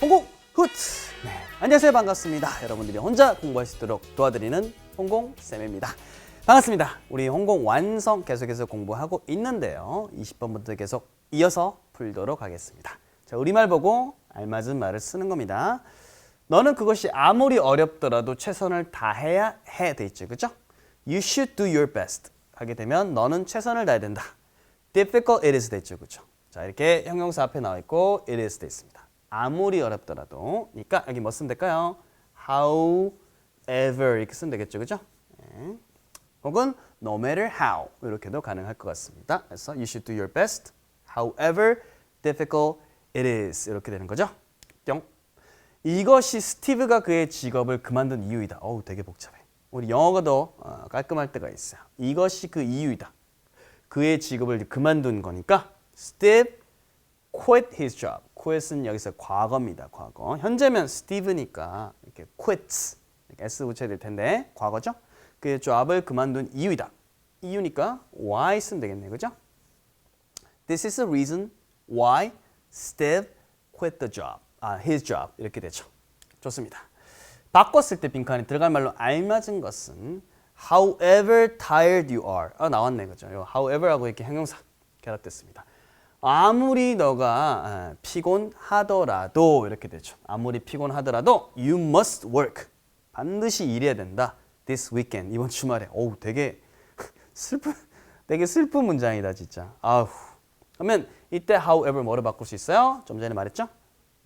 홍공 후트. 네, 안녕하세요. 반갑습니다. 여러분들이 혼자 공부할 수 있도록 도와드리는 홍공 쌤입니다. 반갑습니다. 우리 홍공 완성 계속해서 공부하고 있는데요. 20번부터 계속 이어서 풀도록 하겠습니다. 자, 우리말 보고 알맞은 말을 쓰는 겁니다. 너는 그것이 아무리 어렵더라도 최선을 다해야 해 돼 있죠. 그죠? You should do your best. 하게 되면 너는 최선을 다해야 된다. difficult it is 돼 있죠. 그죠? 자, 이렇게 형용사 앞에 나와 있고 it is 돼 있습니다. 아무리 어렵더라도. 그러니까 여기 뭐 쓰면 될까요? however 이렇게 쓰면 되겠죠. 그죠? 네. 혹은 no matter how 이렇게도 가능할 것 같습니다. 그래서 you should do your best however difficult it is 이렇게 되는 거죠. 뿅. 이것이 스티브가 그의 직업을 그만둔 이유이다. 어우, 되게 복잡해. 우리 영어가 더 어, 깔끔할 때가 있어요. 이것이 그 이유이다. 그의 직업을 그만둔 거니까 Steve quit his job. quit은 여기서 과거입니다. 과거. 현재면 Steve니까 이렇게 quits 이렇게 s 붙여야 될 텐데 과거죠. 그의 job을 그만둔 이유이다. 이유니까 why 쓰면 되겠네, 그죠? This is the reason why Steve quit the job. 아, his job 이렇게 되죠. 좋습니다. 바꿨을 때 빈칸에 들어갈 말로 알맞은 것은 however tired you are. 아, 나왔네, 그죠? 요 however하고 이렇게 형용사 결합됐습니다. 아무리 너가 아, 피곤하더라도 이렇게 되죠. 아무리 피곤하더라도 you must work. 반드시 일해야 된다. This weekend 이번 주말에. 어우, 되게 슬픈 되게 슬픈 문장이다, 진짜. 아우. 그러면 이때 however 뭐로 바꿀 수 있어요? 좀 전에 말했죠?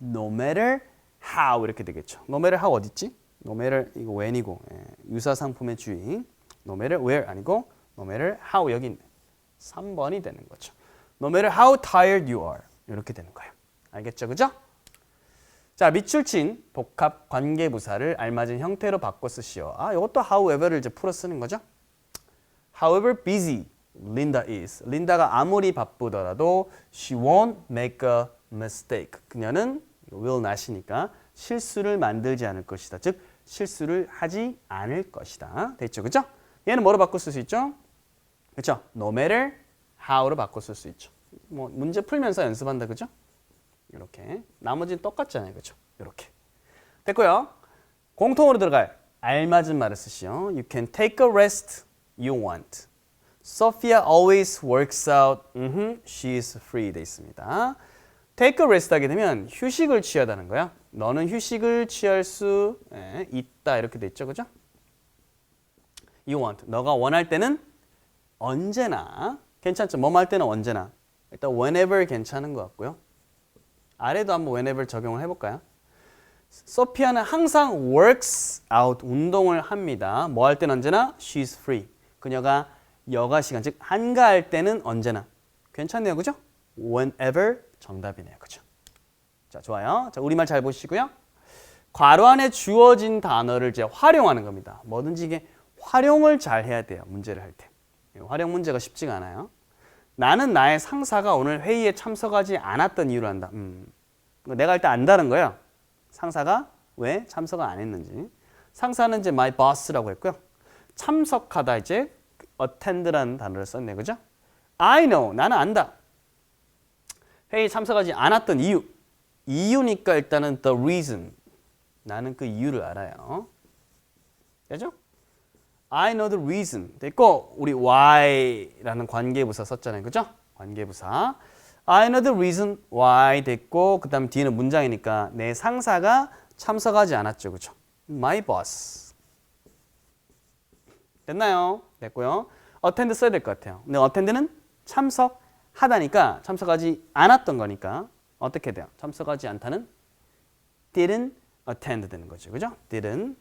No matter how 이렇게 되겠죠. No matter how 어디 있지? No matter 이거 when이고 예, 유사 상품의 주의. No matter where 아니고 no matter how 여기 있네. 3번이 되는 거죠. No matter how tired you are 이렇게 되는 거예요. 알겠죠, 그죠? 자, 밑줄 친 복합 관계부사를 알맞은 형태로 바꿔 쓰시오. 아, 이것도 however를 이제 풀어 쓰는 거죠. However busy Linda is. 린다가 아무리 바쁘더라도 she won't make a mistake. 그녀는 will not이니까 실수를 만들지 않을 것이다. 즉 실수를 하지 않을 것이다. 됐죠, 그죠? 얘는 뭐로 바꿔 쓸 수 있죠? 그렇죠? No matter how로 바꿔 쓸 수 있죠. 뭐 문제 풀면서 연습한다, 그죠? 이렇게 나머지는 똑같잖아요, 그죠? 이렇게 됐고요. 공통으로 들어갈 알맞은 말을 쓰시오. You can take a rest you want. Sophia always works out. 음흠, she is free 돼 있습니다. Take a rest 하게 되면 휴식을 취하다는 거야. 너는 휴식을 취할 수 예, 있다 이렇게 돼 있죠, 그죠? You want. 너가 원할 때는 언제나 괜찮죠. 뭐뭐 할 때는 언제나. 일단 whenever 괜찮은 것 같고요. 아래도 한번 whenever 적용을 해볼까요? 소피아는 항상 works out 운동을 합니다. 뭐 할 때는 언제나 she's free. 그녀가 여가 시간 즉 한가할 때는 언제나 괜찮네요, 그죠? Whenever 정답이네요, 그죠? 자 좋아요. 자 우리말 잘 보시고요. 괄호 안에 주어진 단어를 이제 활용하는 겁니다. 뭐든지 이게 활용을 잘 해야 돼요. 문제를 할 때. 활용 문제가 쉽지가 않아요. 나는 나의 상사가 오늘 회의에 참석하지 않았던 이유를 안다. 음, 내가 할때 안다는 거예요. 상사가 왜 참석을 안 했는지. 상사는 이제 my boss라고 했고요. 참석하다 이제 attend라는 단어를 썼네, 그죠? I know, 나는 안다. 회의 참석하지 않았던 이유. 이유니까 일단은 the reason. 나는 그 이유를 알아요. 되죠? I know the reason. 됐고 우리 why라는 관계부사 썼잖아요. 그죠? 관계부사. I know the reason why 됐고 그 다음 뒤에는 문장이니까 내 상사가 참석하지 않았죠. 그죠? My boss. 됐나요? 됐고요. attend 써야 될 것 같아요. 근데 attend는 참석하다니까 참석하지 않았던 거니까 어떻게 돼요? 참석하지 않다는 didn't attend 되는 거죠. 그죠? didn't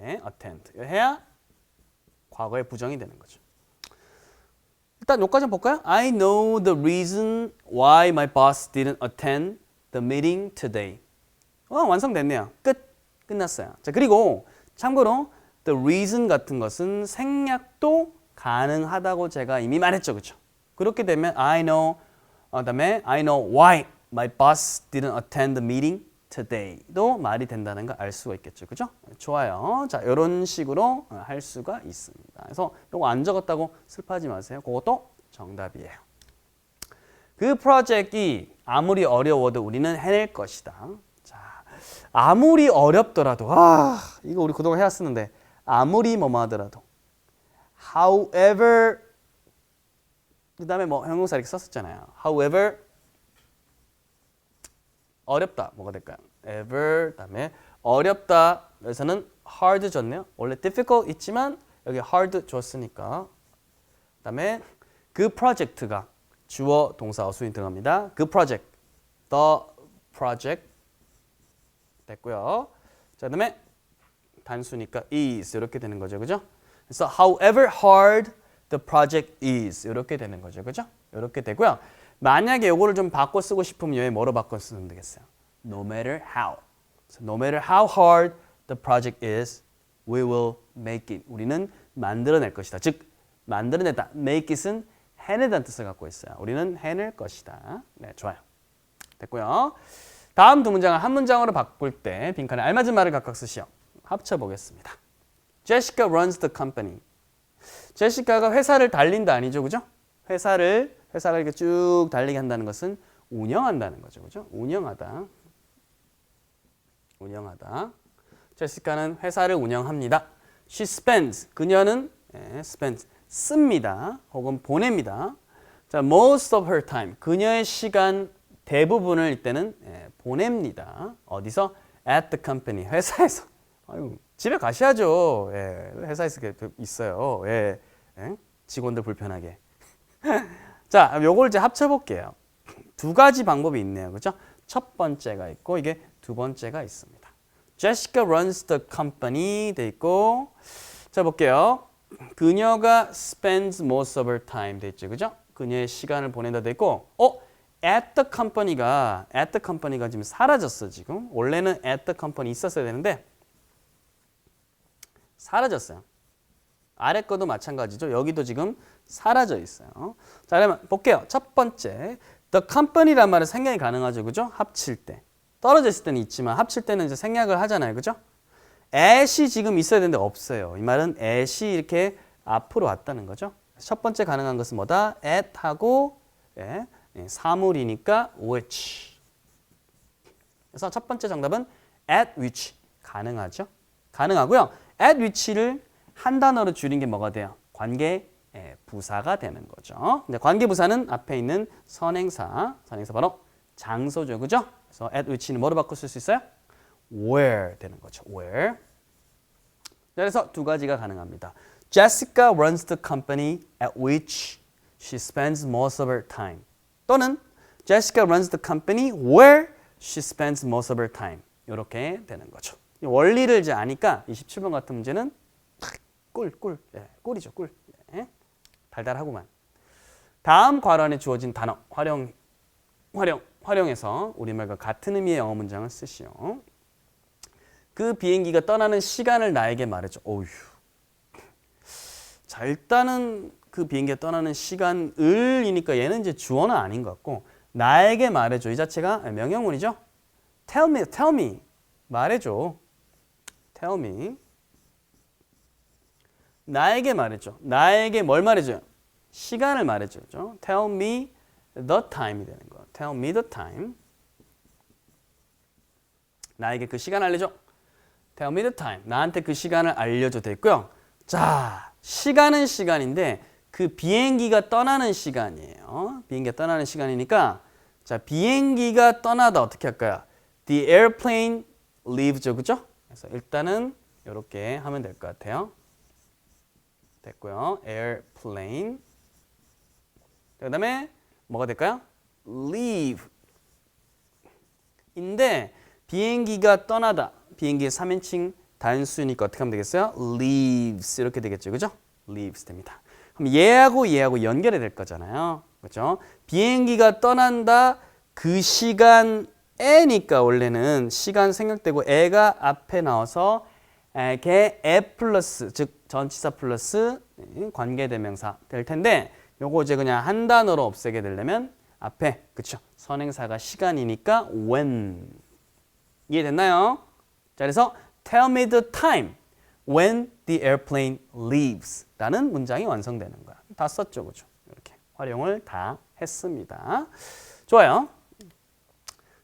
네, attend. 해야 과거의 부정이 되는 거죠. 일단 여기까지 볼까요? I know the reason why my boss didn't attend the meeting today. 어, 완성됐네요. 끝. 끝났어요. 자, 그리고 참고로 the reason 같은 것은 생략도 가능하다고 제가 이미 말했죠. 그렇죠? 그렇게 되면 I know 어, 그다음에 I know why my boss didn't attend the meeting today도 말이 된다는 걸 알 수가 있겠죠. 그죠? 좋아요. 자, 이런 식으로 할 수가 있습니다. 그래서 이거 안 적었다고 슬퍼하지 마세요. 그것도 정답이에요. 그 프로젝트이 아무리 어려워도 우리는 해낼 것이다. 자, 아무리 어렵더라도 아 이거 우리 그동안 해왔었는데 아무리 뭐뭐 하더라도 however 그 다음에 뭐 형용사 이렇게 썼었잖아요. however 어렵다 뭐가 될까요? ever 다음에 어렵다 여기서는 hard 줬네요. 원래 difficult 있지만 여기 hard 줬으니까 그다음에 그 프로젝트가 주어 동사 어순이 들어갑니다. 그 프로젝트 the project 됐고요. 자 그다음에 단수니까 is 이렇게 되는 거죠, 그죠? 그래서 however hard the project is 이렇게 되는 거죠, 그죠? 이렇게 되고요. 만약에 이거를 좀 바꿔 쓰고 싶으면 여기 뭐로 바꿔 쓰면 되겠어요? No matter how. So no matter how hard the project is, we will make it. 우리는 만들어낼 것이다. 즉 만들어냈다. make it은 해내다는 뜻을 갖고 있어요. 우리는 해낼 것이다. 네, 좋아요. 됐고요. 다음 두 문장을 한 문장으로 바꿀 때 빈칸에 알맞은 말을 각각 쓰시오. 합쳐 보겠습니다. Jessica runs the company. 제시카가 회사를 달린다 아니죠, 그죠? 회사를 회사가 이렇게 쭉 달리게 한다는 것은 운영한다는 거죠, 그죠? 운영하다. 운영하다. 제시카는 회사를 운영합니다. She spends. 그녀는 예, spends 씁니다. 혹은 보냅니다. 자, most of her time. 그녀의 시간 대부분을 이때는 예, 보냅니다. 어디서? At the company. 회사에서. 아유, 집에 가셔야죠. 예, 회사에서 있어요. 예, 예, 직원들 불편하게. 자, 요걸 이제 합쳐 볼게요. 두 가지 방법이 있네요. 그죠? 첫 번째가 있고, 이게 두 번째가 있습니다. Jessica runs the company 돼 있고, 자, 볼게요. 그녀가 spends most of her time 돼 있죠. 그죠? 그녀의 시간을 보낸다 돼 있고, 어? at the company가, at the company가 지금 사라졌어, 지금. 원래는 at the company 있었어야 되는데, 사라졌어요. 아래 거도 마찬가지죠. 여기도 지금 사라져 있어요. 자, 그러면 볼게요. 첫 번째, the company란 말은 생략이 가능하죠. 그죠? 합칠 때. 떨어져 있을 때는 있지만 합칠 때는 이제 생략을 하잖아요. 그죠? at이 지금 있어야 되는데 없어요. 이 말은 at이 이렇게 앞으로 왔다는 거죠. 첫 번째 가능한 것은 뭐다? at하고 예, 예, 사물이니까 which. 그래서 첫 번째 정답은 at which 가능하죠. 가능하고요. at which를 한 단어로 줄인 게 뭐가 돼요? 관계 예, 부사가 되는 거죠. 근데 관계 부사는 앞에 있는 선행사, 선행사 바로 장소죠, 그죠? 그래서 at which는 뭐로 바꿔 쓸 수 있어요? where 되는 거죠. where. 그래서 두 가지가 가능합니다. Jessica runs the company at which she spends most of her time. 또는 Jessica runs the company where she spends most of her time. 이렇게 되는 거죠. 이 원리를 이제 아니까 27번 같은 문제는 꿀, 꿀, 예, 꿀이죠, 꿀. 예, 달달하구만. 다음 괄호안에 주어진 단어 활용, 활용, 활용해서 우리말과 같은 의미의 영어 문장을 쓰시오. 그 비행기가 떠나는 시간을 나에게 말해줘. 어휴. 자, 일단은 그 비행기가 떠나는 시간을이니까 얘는 이제 주어는 아닌 것 같고 나에게 말해줘. 이 자체가 명령문이죠. Tell me, tell me. 말해줘. Tell me. 나에게 말해줘. 나에게 뭘 말해줘요? 시간을 말해줘죠. Tell me the time이 되는 거. Tell me the time. 나에게 그 시간 알려줘. Tell me the time. 나한테 그 시간을 알려줘 됐고요. 자, 시간은 시간인데 그 비행기가 떠나는 시간이에요. 비행기가 떠나는 시간이니까 자, 비행기가 떠나다 어떻게 할까요? The airplane leaves죠. 그죠? 그래서 일단은 이렇게 하면 될 것 같아요. 됐고요. airplane. 그 다음에 뭐가 될까요? leave. 인데 비행기가 떠나다. 비행기의 3인칭 단수니까 어떻게 하면 되겠어요? leaves 이렇게 되겠죠. 그죠? leaves 됩니다. 그럼 얘하고 얘하고 연결이 될 거잖아요. 그렇죠? 비행기가 떠난다 그 시간 에니까 원래는 시간 생략되고 애가 앞에 나와서 걔애 플러스 즉 전치사 플러스 관계대명사 될 텐데 요거 이제 그냥 한 단어로 없애게 되려면 앞에 그쵸 선행사가 시간이니까 when 이해됐나요? 자 그래서 tell me the time when the airplane leaves 라는 문장이 완성되는 거야 다 썼죠 그죠 이렇게 활용을 다 했습니다. 좋아요.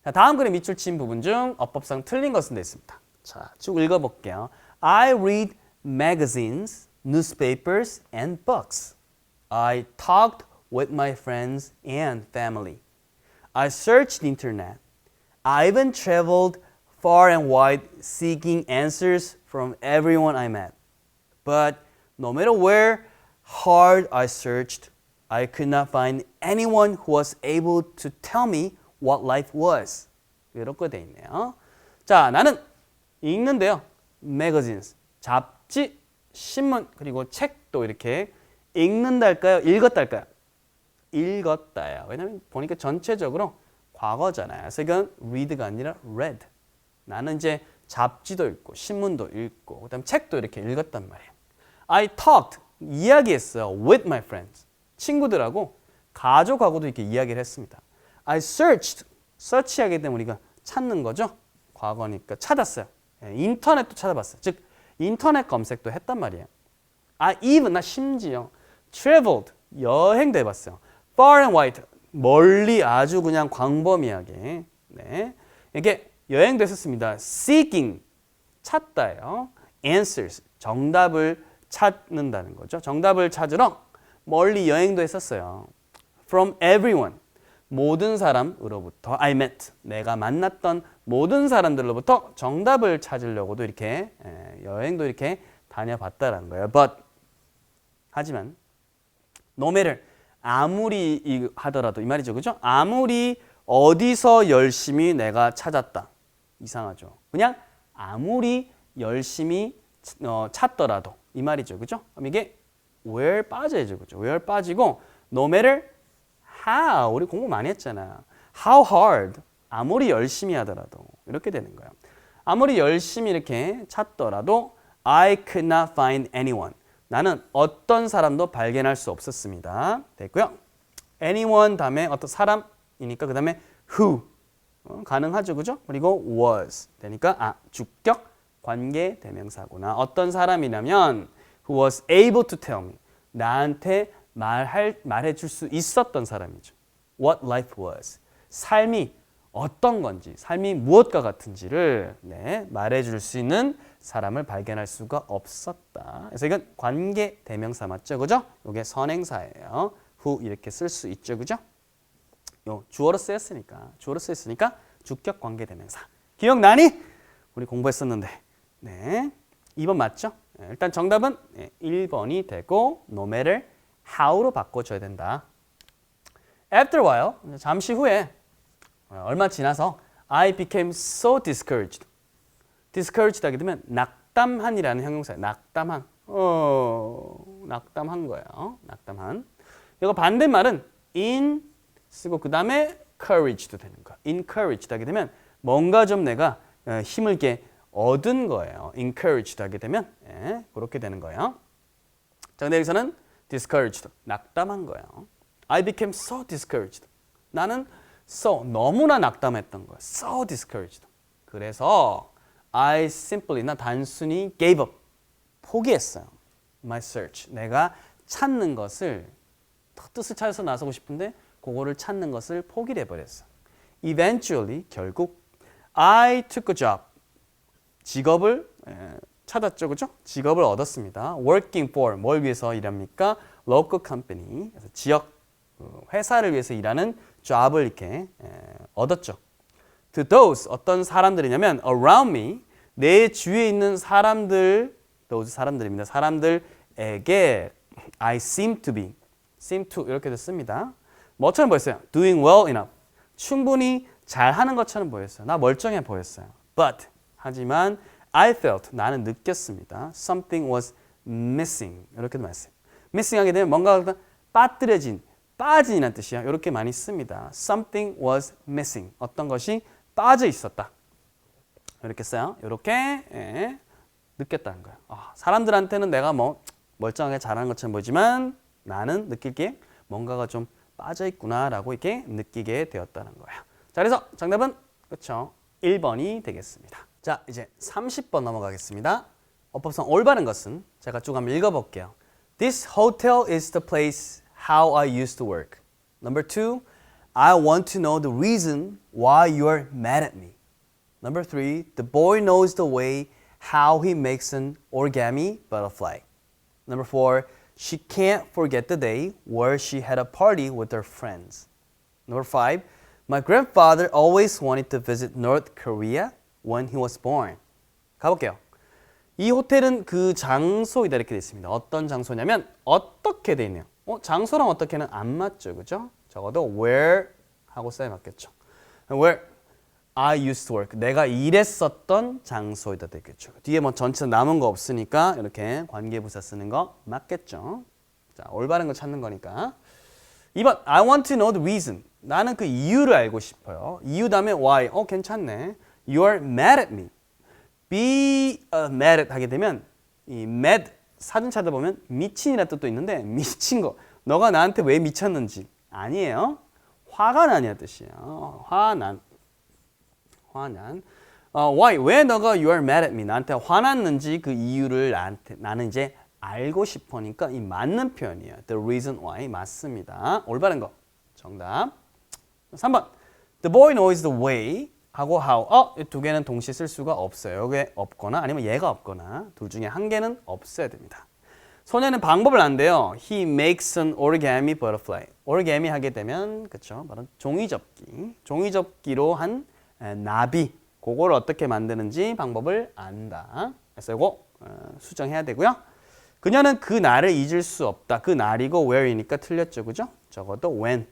자, 다음 그림 밑줄 친 부분 중 어법상 틀린 것은 되어 있습니다. 자, 쭉 읽어볼게요. I read magazines, newspapers, and books. I talked with my friends and family. I searched the internet. I even traveled far and wide seeking answers from everyone I met. But no matter where hard I searched, I could not find anyone who was able to tell me what life was. 이렇게 돼 있네요. 자, 나는 읽는데요. magazines, 잡 지, 신문, 그리고 책도 이렇게 읽는달까요? 읽었달까요? 읽었다요. 왜냐면 보니까 전체적으로 과거잖아요. 그래서 이건 read가 아니라 read. 나는 이제 잡지도 읽고 신문도 읽고 그다음 책도 이렇게 읽었단 말이에요. I talked 이야기했어요 with my friends 친구들하고 가족하고도 이렇게 이야기를 했습니다. I searched search하게 되면 우리가 찾는 거죠. 과거니까 찾았어요. 예, 인터넷도 찾아봤어요. 즉 인터넷 검색도 했단 말이에요. I even 나 심지어 traveled 여행도 해봤어요. far and wide 멀리 아주 그냥 광범위하게 네 이게 여행도 했었습니다. seeking 찾다예요. answers 정답을 찾는다는 거죠. 정답을 찾으러 멀리 여행도 했었어요. from everyone 모든 사람으로부터 I met 내가 만났던 모든 사람들로부터 정답을 찾으려고도 이렇게 에, 여행도 이렇게 다녀봤다라는 거예요. But 하지만 no matter 아무리 이- 하더라도 이 말이죠, 그죠? 아무리 어디서 열심히 내가 찾았다 이상하죠. 그냥 아무리 열심히 어, 찾더라도 이 말이죠, 그죠? 그럼 이게 where 빠져야죠, 그죠? where 빠지고 no matter how 우리 공부 많이 했잖아. how hard 아무리 열심히 하더라도 이렇게 되는 거예요. 아무리 열심히 이렇게 찾더라도 I could not find anyone. 나는 어떤 사람도 발견할 수 없었습니다. 됐고요. anyone 다음에 어떤 사람이니까 그 다음에 who 어, 가능하죠, 그죠? 그리고 was 되니까 아 주격 관계 대명사구나. 어떤 사람이냐면 who was able to tell me 나한테 말할 말해줄 수 있었던 사람이죠. What life was 삶이 어떤 건지 삶이 무엇과 같은지를 네, 말해줄 수 있는 사람을 발견할 수가 없었다. 그래서 이건 관계 대명사 맞죠, 그죠? 이게 선행사예요. who 이렇게 쓸 수 있죠, 그죠? 요 주어로 쓰였으니까 주어로 쓰였으니까 주격 관계 대명사 기억나니? 우리 공부했었는데 네 2번 맞죠? 네, 일단 정답은 네, 1번이 되고 no matter how로 바꿔줘야 된다. After while 잠시 후에 어, 얼마 지나서 I became so discouraged. discouraged 하게 되면 낙담한이라는 형용사예요. 낙담한. 어, 낙담한 거예요. 낙담한. 이거 반대말은 in 쓰고 그 다음에 courage도 되는 거야. encouraged 하게 되면 뭔가 좀 내가 어, 힘을 이렇게 얻은 거예요. encouraged 하게 되면 예, 그렇게 되는 거예요. 자, 근데 여기서는 discouraged, 낙담한 거예요. I became so discouraged. 나는 so 너무나 낙담했던 거야. so discouraged. 그래서 I simply 나 단순히 gave up 포기했어요. My search 내가 찾는 것을 더 뜻을 찾아서 나서고 싶은데 그거를 찾는 것을 포기를 해버렸어. Eventually 결국 I took a job 직업을 에, 찾았죠, 그죠? 직업을 얻었습니다. Working for 뭘 위해서 일합니까? Local company 지역 그 회사를 위해서 일하는 job을 이렇게 에, 얻었죠. To those 어떤 사람들이냐면 around me 내 주위에 있는 사람들 those 사람들입니다. 사람들에게 I seem to be seem to 이렇게 됐습니다. 뭐처럼 보였어요? Doing well enough. 충분히 잘하는 것처럼 보였어요. 나 멀쩡해 보였어요. But 하지만 I felt 나는 느꼈습니다. Something was missing 이렇게 말했어요. missing하게 되면 뭔가 빠뜨려진, 빠진이라는 뜻이야. 이렇게 많이 씁니다. Something was missing 어떤 것이 빠져 있었다. 이렇게 써요. 이렇게 예, 느꼈다는 거예요. 아, 사람들한테는 내가 뭐 멀쩡하게 잘하는 것처럼 보이지만 나는 느낄 게 뭔가가 좀 빠져 있구나라고 이렇게 느끼게 되었다는 거예요. 자, 그래서 정답은 그렇죠. 1번이 되겠습니다. 자, 이제 30번 넘어가겠습니다. 어법상 올바른 것은 제가 쭉 한번 읽어볼게요. This hotel is the place how I used to work. Number two, I want to know the reason why you're mad at me. Number three, the boy knows the way how he makes an origami butterfly. Number four, she can't forget the day where she had a party with her friends. Number five, my grandfather always wanted to visit North Korea when he was born. 가볼게요. 이 호텔은 그 장소이다 이렇게 돼 있습니다. 어떤 장소냐면 어떻게 돼 있네요. 어, 장소랑 어떻게는 안 맞죠, 그죠? 적어도 where 하고 써야 맞겠죠. Where I used to work. 내가 일했었던 장소이다 되겠죠. 뒤에 뭐 전체 남은 거 없으니까 이렇게 관계부사 쓰는 거 맞겠죠. 자, 올바른 거 찾는 거니까. 2번 I want to know the reason. 나는 그 이유를 알고 싶어요. 이유 다음에 why. 어 괜찮네. You are mad at me. be uh, mad at 하게 되면 이 mad 사진 찾아보면 미친이라는 뜻도 있는데 미친 거. 너가 나한테 왜 미쳤는지 아니에요. 화가 나냐 뜻이에요. 화난. 화난. 어, why? 왜 너가 you are mad at me? 나한테 화났는지 그 이유를 나한테 나는 이제 알고 싶으니까 이 맞는 표현이에요. The reason why 맞습니다. 올바른 거. 정답. 3번. The boy knows the way 하고 how. 어, 이두 개는 동시에 쓸 수가 없어요. 여기에 없거나 아니면 얘가 없거나 둘 중에 한 개는 없어야 됩니다. 소녀는 방법을 안돼요. He makes an origami butterfly. origami 하게 되면 그쵸? 바로 종이접기. 종이접기로 한 에, 나비. 그걸 어떻게 만드는지 방법을 안다. 그래서 이거 어, 수정해야 되고요. 그녀는 그 날을 잊을 수 없다. 그 날이고 where이니까 틀렸죠. 그죠? 적어도 when.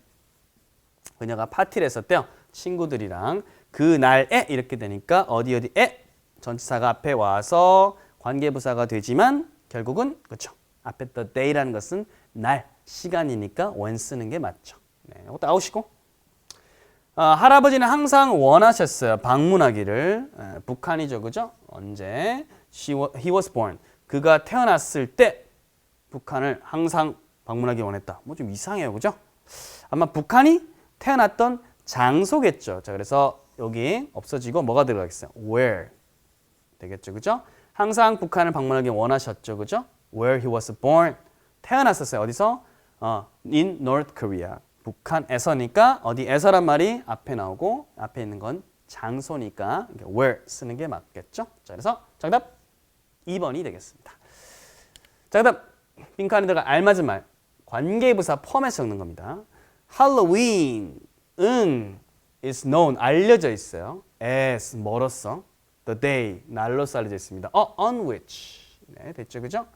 그녀가 파티를 했었대요. 친구들이랑 그 날에 이렇게 되니까 어디 어디에 전치사가 앞에 와서 관계부사가 되지만 결국은 그렇죠. 앞에 the day라는 것은 날, 시간이니까 when 쓰는 게 맞죠. 네, 이것도 아웃이고. 아, 할아버지는 항상 원하셨어요. 방문하기를. 에, 북한이죠. 그죠? 언제? She, he was born. 그가 태어났을 때 북한을 항상 방문하기 원했다. 뭐 좀 이상해요. 그죠? 아마 북한이 태어났던 장소겠죠. 자, 그래서 여기 없어지고 뭐가 들어가겠어요? where 되겠죠. 그죠? 항상 북한을 방문하기 원하셨죠. 그죠? where he was born. 태어났었어요. 어디서? 어, in North Korea. 북한에서니까 어디에서란 말이 앞에 나오고 앞에 있는 건 장소니까 where 쓰는 게 맞겠죠. 자, 그래서 정답 2번이 되겠습니다. 자, 그다음 빈칸에 들어가 알맞은 말 관계부사 포함해서 적는 겁니다. 할로윈 은 is known 알려져 있어요. as 뭐로써 the day 날로써 알려져 있습니다. 어, on which 네, 됐죠, 그죠?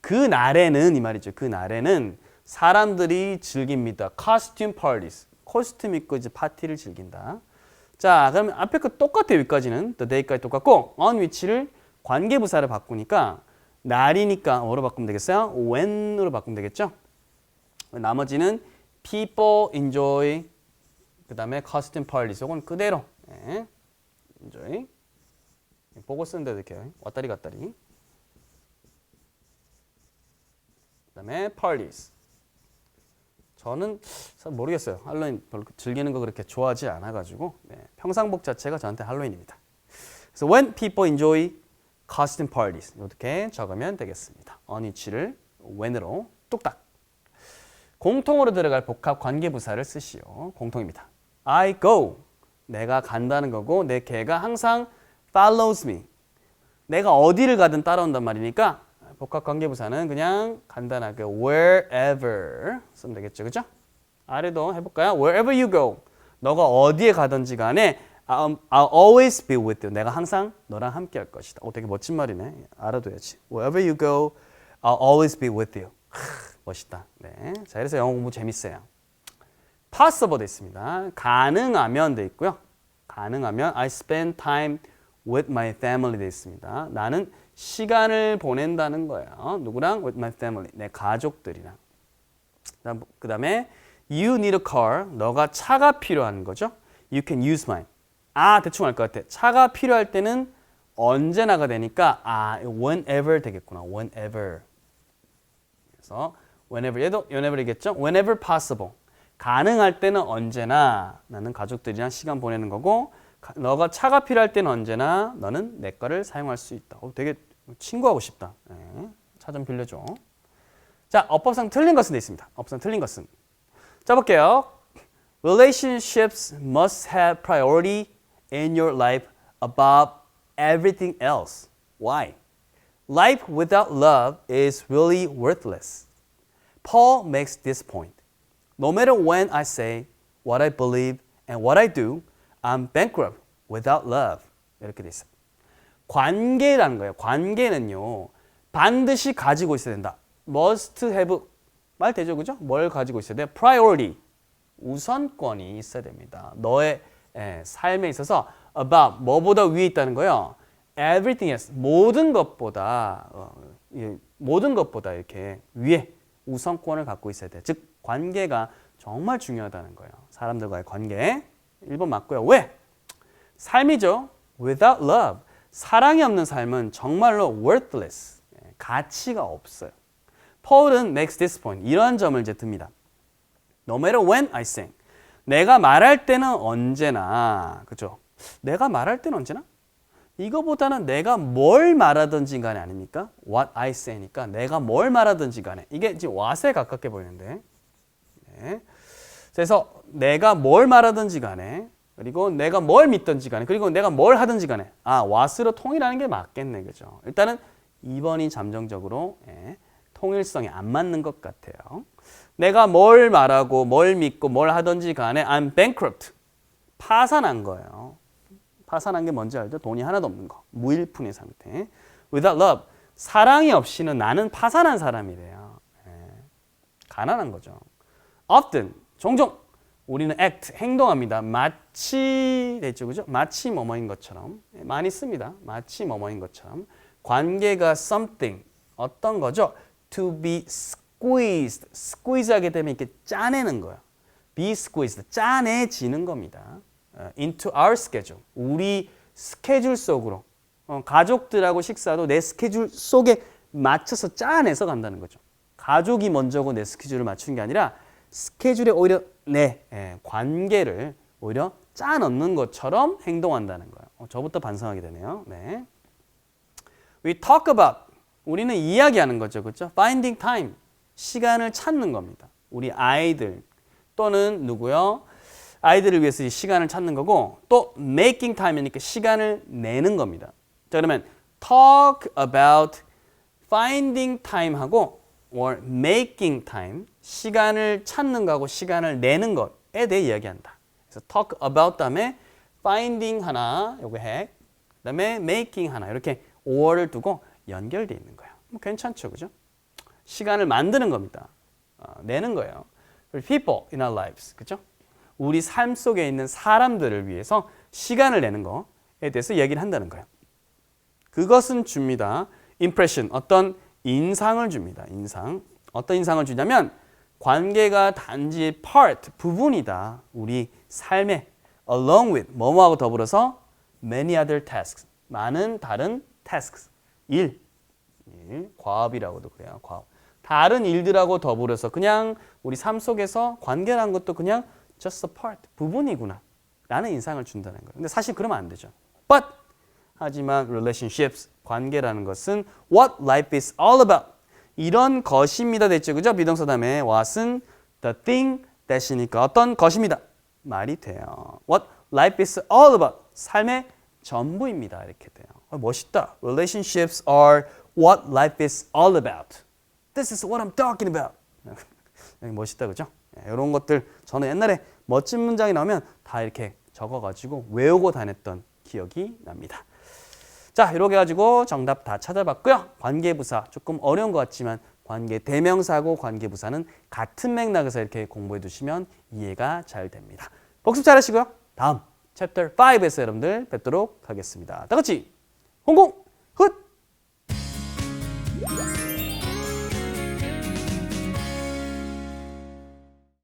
그 날에는 이 말이죠. 그 날에는 사람들이 즐깁니다. costume parties 코스튬 입고 이제 파티를 즐긴다. 자, 그러면 앞에 거 똑같아요. 여기까지는 the day까지 똑같고 on which를 관계부사를 바꾸니까 날이니까 뭐로 바꾸면 되겠어요? when으로 바꾸면 되겠죠? 나머지는 people enjoy 그 다음에 costume parties 이건 그대로 예. enjoy 보고 쓰는데 이렇게 왔다리 갔다리 그 다음에 parties 저는 잘 모르겠어요 할로윈 별로 즐기는 거 그렇게 좋아하지 않아 가지고 네. 평상복 자체가 저한테 할로윈입니다 그래서 when people enjoy costume parties 이렇게 적으면 되겠습니다 which를 when으로 뚝딱 공통으로 들어갈 복합 관계부사를 쓰시오. 공통입니다. I go. 내가 간다는 거고 내 개가 항상 follows me. 내가 어디를 가든 따라온단 말이니까 복합 관계부사는 그냥 간단하게 wherever 쓰면 되겠죠. 그죠? 아래도 해볼까요? Wherever you go. 너가 어디에 가든지 간에 I'll, I'll always be with you. 내가 항상 너랑 함께 할 것이다. 오, 되게 멋진 말이네. 알아둬야지. Wherever you go, I'll always be with you. 하, 멋있다. 네. 자, 그래서 영어 공부 재밌어요. Possible 돼 있습니다. 가능하면 돼 있고요. 가능하면 I spend time with my family 돼 있습니다. 나는 시간을 보낸다는 거예요. 누구랑? with my family. 내 가족들이랑. 그 다음에 you need a car. 너가 차가 필요한 거죠. You can use mine. 아, 대충 알 것 같아. 차가 필요할 때는 언제나가 되니까 아, whenever 되겠구나. whenever. 그래서 whenever 얘도 whenever이겠죠? whenever possible. 가능할 때는 언제나 나는 가족들이랑 시간 보내는 거고 가- 너가 차가 필요할 때는 언제나 너는 내 거를 사용할 수 있다. 어, 되게 친구하고 싶다. 네, 차좀 빌려줘. 자, 어법상 틀린 것은 돼 있습니다. 어법상 틀린 것은. 자, 볼게요. relationships must have priority in your life above everything else. Why? Life without love is really worthless. Paul makes this point. No matter when I say what I believe and what I do, I'm bankrupt without love. 이렇게 돼 있어요. 관계라는 거예요. 관계는요. 반드시 가지고 있어야 된다. must have 말 되죠, 그죠? 뭘 가지고 있어야 돼? priority 우선권이 있어야 됩니다. 너의 예, 삶에 있어서 about 뭐보다 위에 있다는 거요. everything else 모든 것보다 어, 예, 모든 것보다 이렇게 위에 우선권을 갖고 있어야 돼. 즉 관계가 정말 중요하다는 거예요. 사람들과의 관계. 1번 맞고요. 왜? 삶이죠. Without love. 사랑이 없는 삶은 정말로 worthless. 예, 가치가 없어요. Paul은 makes this point. 이런 점을 이제 듭니다. No matter when I sing. 내가 말할 때는 언제나, 그죠? 내가 말할 때는 언제나? 이거보다는 내가 뭘 말하든지 간에 아닙니까? What I say니까 내가 뭘 말하든지 간에 이게 이제 what에 가깝게 보이는데 네. 그래서 내가 뭘 말하든지 간에 그리고 내가 뭘 믿든지 간에 그리고 내가 뭘 하든지 간에 아 what으로 통일하는 게 맞겠네 그죠? 일단은 2번이 잠정적으로 예, 통일성이 안 맞는 것 같아요. 내가 뭘 말하고 뭘 믿고 뭘 하든지 간에 I'm bankrupt 파산한 거예요. 파산한 게 뭔지 알죠? 돈이 하나도 없는 거. 무일푼의 상태. Without love. 사랑이 없이는 나는 파산한 사람이래요. 예. 가난한 거죠. Often. 종종. 우리는 act. 행동합니다. 마치. 됐죠. 그죠? 마치 뭐뭐인 것처럼. 예, 많이 씁니다. 마치 뭐뭐인 것처럼. 관계가 something. 어떤 거죠? To be squeezed. squeeze 하게 되면 이렇게 짜내는 거예요. be squeezed. 짜내지는 겁니다. 어, into our schedule. 우리 스케줄 속으로. 어, 가족들하고 식사도 내 스케줄 속에 맞춰서 짜내서 간다는 거죠. 가족이 먼저고 내 스케줄을 맞추는 게 아니라 스케줄에 오히려 내 예, 관계를 오히려 짜 넣는 것처럼 행동한다는 거예요. 어, 저부터 반성하게 되네요. 네. We talk about 우리는 이야기하는 거죠. 그렇죠? Finding time. 시간을 찾는 겁니다. 우리 아이들 또는 누구요? 아이들을 위해서 이 시간을 찾는 거고 또 making time이니까 시간을 내는 겁니다. 자 그러면 talk about finding time 하고 or making time 시간을 찾는 거하고 시간을 내는 것에 대해 이야기한다. 그래서 talk about 다음에 finding 하나 요거 핵 그 다음에 making 하나 이렇게 or를 두고 연결돼 있는 거예요. 뭐 괜찮죠, 그죠? 시간을 만드는 겁니다. 어, 내는 거예요. people in our lives, 그죠? 우리 삶 속에 있는 사람들을 위해서 시간을 내는 거에 대해서 얘기를 한다는 거예요. 그것은 줍니다. impression, 어떤 인상을 줍니다. 인상. 어떤 인상을 주냐면 관계가 단지 part, 부분이다. 우리 삶에 along with, 뭐뭐하고 더불어서 many other tasks, 많은 다른 tasks, 일, 일 과업이라고도 그래요. 과업. 다른 일들하고 더불어서 그냥 우리 삶 속에서 관계라는 것도 그냥 just a part, 부분이구나. 라는 인상을 준다는 거예요. 근데 사실 그러면 안 되죠. But 하지만 relationships, 관계라는 것은 what life is all about. 이런 것입니다. 됐죠. 그죠? 비동사 다음에 what은 the thing that이니까 어떤 것입니다. 말이 돼요. What life is all about. 삶의 전부입니다. 이렇게 돼요. 어, 멋있다. Relationships are what life is all about. This is what I'm talking about. 멋있다. 그죠? 이런 것들 저는 옛날에 멋진 문장이 나오면 다 이렇게 적어가지고 외우고 다녔던 기억이 납니다. 자, 이렇게 가지고 정답 다 찾아봤고요. 관계부사 조금 어려운 것 같지만 관계 대명사고 관계부사는 같은 맥락에서 이렇게 공부해 두시면 이해가 잘 됩니다. 복습 잘하시고요. 다음 챕터 5에서 여러분들 뵙도록 하겠습니다. 다 같이 홍콩 훗!